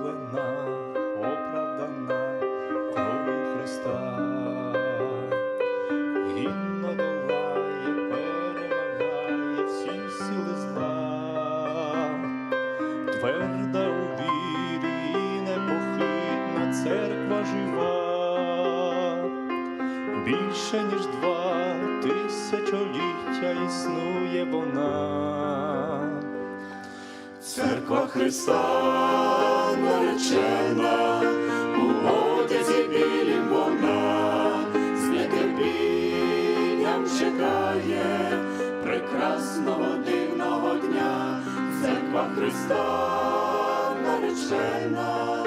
викуплена, оправдана кров'ю Христа, гідно долає, перемагає всі сили зла, тверда у вірі і непохитна церква жива, більше ніж два тисячоліття існує вона. Церква Христа наречена, у одязі білім вона, з нетерпінням чекає прекрасного дивного дня, церква Христа наречена,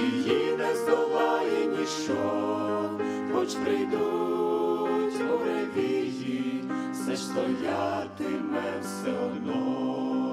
її не здолає ніщо, хоч прийдуть буревії, все ж стоятиме все одно.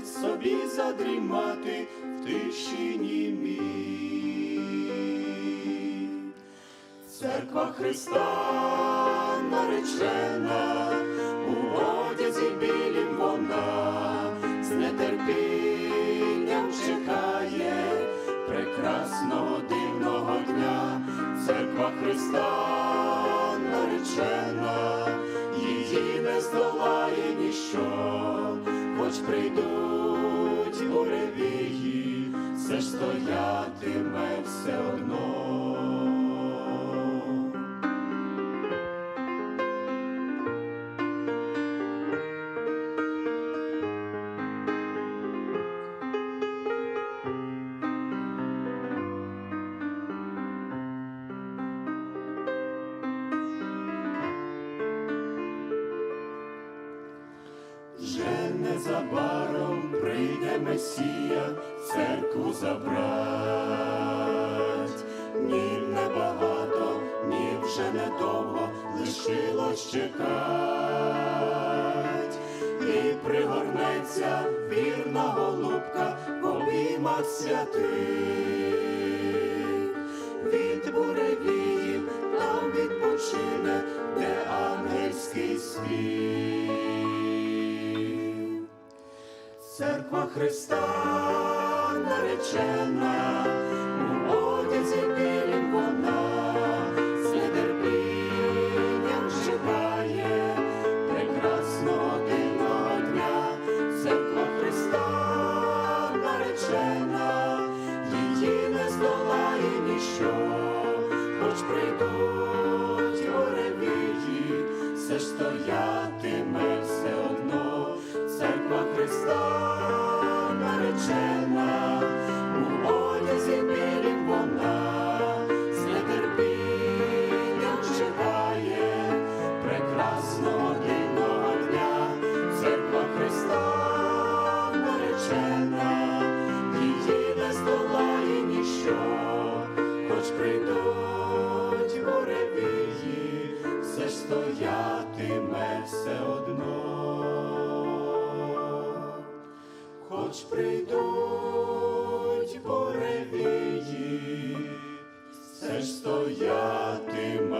Дозволить собі задрімати в тиші німій. Церква Христа наречена, у одязі білім вона, з нетерпінням чекає прекрасного дивного дня, церква Христа наречена, її не здолає ніщо, хоч у ревії, все ж стоятиме незабаром прийде Месія, церкву забрать. Ні небагато, ні вже недовго лишилось чекать. І пригорнеться вірна голубка в обіймах святих. Христа наречена, буревії, все ж стоятиме все одно, хоч прийдуть буревії, все ж стоятиме.